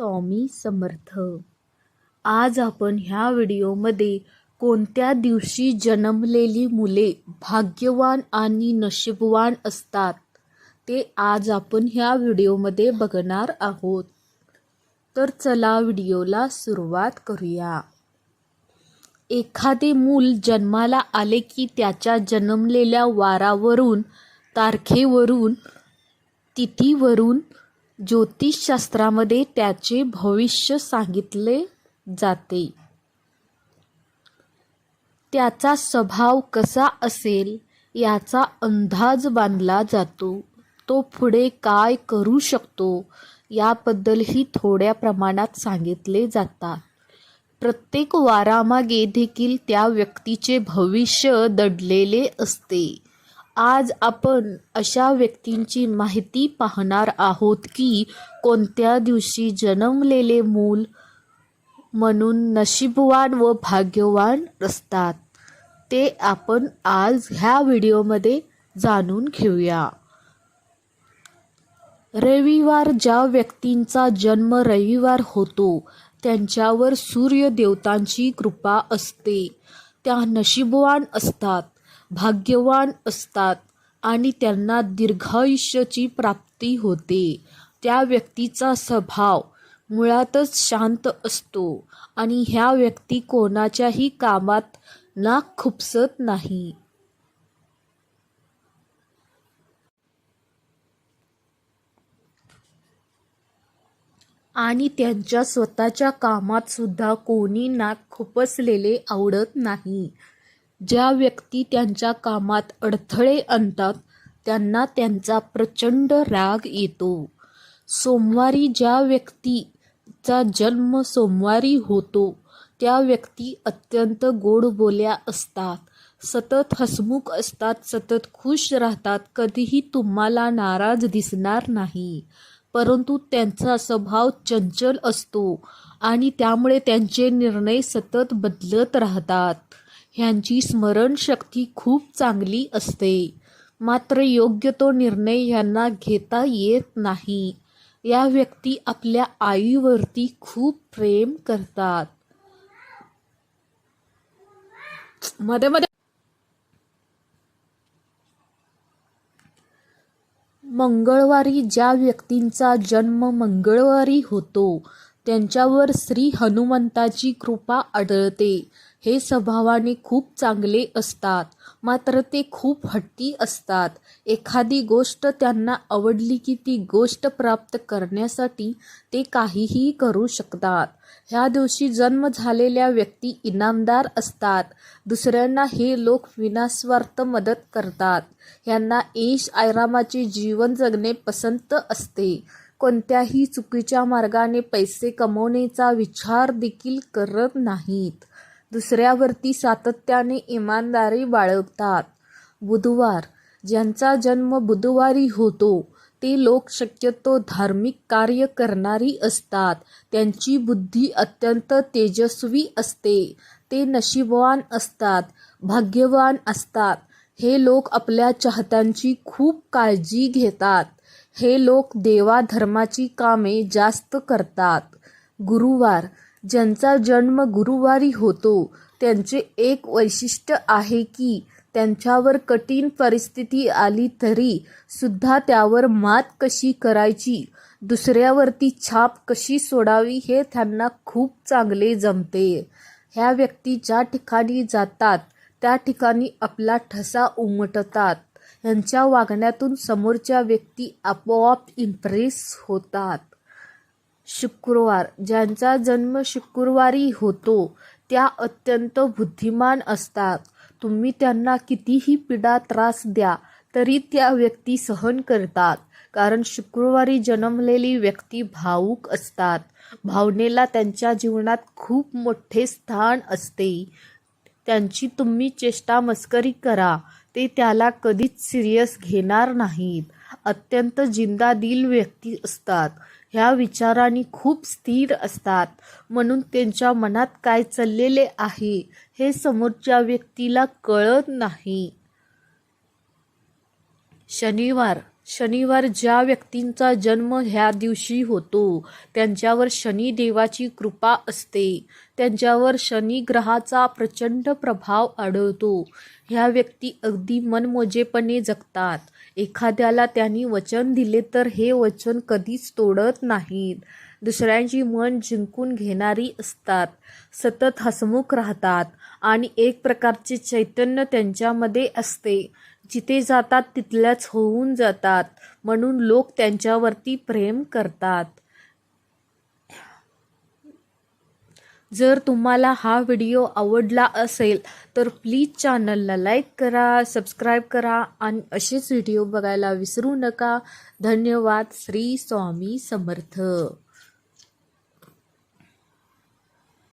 स्वामी समर्थ. आज आपण ह्या व्हिडिओमध्ये कोणत्या दिवशी जन्मलेली मुले भाग्यवान आणि नशीबवान असतात ते आज आपण ह्या व्हिडिओमध्ये बघणार आहोत. तर चला व्हिडिओला सुरुवात करूया. एखादे मूल जन्माला आले की त्याच्या जन्मलेल्या वारावरून तारखेवरून तिथीवरून ज्योतिषशास्त्रामध्ये त्याचे भविष्य सांगितले जाते. त्याचा स्वभाव कसा असेल याचा अंदाज बांधला जातो. तो पुढे काय करू शकतो याबद्दलही थोड्या प्रमाणात सांगितले जातात. प्रत्येक वारामागे देखील त्या व्यक्तीचे भविष्य दडलेले असते. आज आपण अशा व्यक्तींची माहिती पाहणार आहोत की कोणत्या दिवशी जन्मलेले मूल म्हणून नशीबवान व भाग्यवान असतात ते आपण आज ह्या व्हिडिओमध्ये जाणून घेऊया. रविवार ज्या व्यक्तींचा जन्म रविवार होतो त्यांच्यावर सूर्यदेवतांची कृपा असते. त्या नशीबवान असतात. भाग्यवान असतात आणि त्यांना दीर्घायुष्याची प्राप्ती होते. त्या व्यक्तीचा स्वभाव मुळातच शांत असतो आणि ह्या व्यक्ती कोणाच्याही कामात नाक खुपसत नाही. आणि त्यांच्या स्वतःच्या कामात सुद्धा कोणी नाक खुपसलेले आवडत नाही. ज्या व्यक्ती त्यांच्या कामात अडथळे आणतात त्यांना त्यांचा प्रचंड राग येतो. सोमवारी ज्या व्यक्तीचा जन्म सोमवारी होतो त्या व्यक्ती अत्यंत गोडबोल्या असतात. सतत हसमुख असतात सतत खुश राहतात कधीही तुम्हाला नाराज दिसणार नाही. परंतु त्यांचा स्वभाव चंचल असतो आणि त्यामुळे त्यांचे निर्णय सतत बदलत राहतात. ह्यांची स्मरणशक्ती खूप चांगली असते. मात्र योग्य तो निर्णय यांना घेता येत नाही. या व्यक्ती आपल्या आईवरती खूप प्रेम करतात. मध्ये मध्ये. मंगळवारी ज्या व्यक्तींचा जन्म मंगळवारी होतो त्यांच्यावर श्री हनुमंताची कृपा आढळते. हे स्वभावाने खूप चांगले असतात. मात्र ते खूप हट्टी असतात. एखादी गोष्ट त्यांना आवडली की ती गोष्ट प्राप्त करण्यासाठी ते काहीही करू शकतात. ह्या दिवशी जन्म झालेल्या व्यक्ती इनामदार असतात. दुसऱ्यांना हे लोक विनास्वार्थ मदत करतात. ह्यांना ऐश आरामाचे जीवन जगणे पसंत असते. कोणत्याही चुकीच्या मार्गाने पैसे कमवण्याचा विचार देखील करत नाहीत. दुसऱ्यावरती सातत्याने इमानदारी बाळगतात. बुधवार ज्यांचा जन्म बुधवारी होतो ते लोक शक्यतो धार्मिक कार्य करणारी असतात. त्यांची बुद्धी अत्यंत तेजस्वी असते. ते नशीबवान असतात भाग्यवान असतात. हे लोक आपल्या चाहत्यांची खूप काळजी घेतात. हे लोक देवाधर्माची कामे जास्त करतात. गुरुवार ज्यांचा जन्म गुरुवारी होतो त्यांचे एक वैशिष्ट्य आहे की त्यांच्यावर कठीण परिस्थिती आली तरी सुद्धा त्यावर मात कशी करायची दुसऱ्यावरती छाप कशी सोडावी हे त्यांना खूप चांगले जमते. ह्या व्यक्ती ज्या ठिकाणी जातात त्या ठिकाणी आपला ठसा उमटतात. यांच्या वागण्यातून समोरच्या व्यक्ती आपोआप इम्प्रेस होतात. शुक्रवार ज्यांचा जन्म शुक्रवारी होतो त्या अत्यंत बुद्धिमान असतात. तुम्ही त्यांना कितीही पीडा त्रास द्या तरी त्या व्यक्ती सहन करतात कारण शुक्रवारी जन्मलेली व्यक्ती भावूक असतात. भावनेला त्यांच्या जीवनात खूप मोठे स्थान असते. त्यांची तुम्ही चेष्टा मस्करी करा ते त्याला कधीच सिरियस घेणार नाहीत. अत्यंत जिंदादिल व्यक्ती असतात. ह्या विचारांनी खूप स्थिर असतात. म्हणून त्यांच्या मनात काय चाललेले आहे हे समोरच्या व्यक्तीला कळत नाही. शनिवार शनिवार ज्या व्यक्तींचा जन्म ह्या दिवशी होतो त्यांच्यावर शनिदेवाची कृपा असते. त्यांच्यावर शनी ग्रहाचा प्रचंड प्रभाव आढळतो. ह्या व्यक्ती अगदी मनमोजेपणे जगतात. एखाद्याला त्यांनी वचन दिले तर हे वचन कधीच तोडत नाहीत. दुसऱ्यांची मन जिंकून घेणारी असतात. सतत हसमुख राहतात आणि एक प्रकारचे चैतन्य त्यांच्यामध्ये असते. जिथे जातात तिथल्याच होऊन जातात म्हणून लोक त्यांच्यावरती प्रेम करतात. जर तुम्हाला हा व्हिडिओ आवडला असेल तर प्लीज चॅनलला लाईक करा सबस्क्राईब करा आणि असेच व्हिडिओ बघायला विसरू नका. धन्यवाद. श्री स्वामी समर्थ.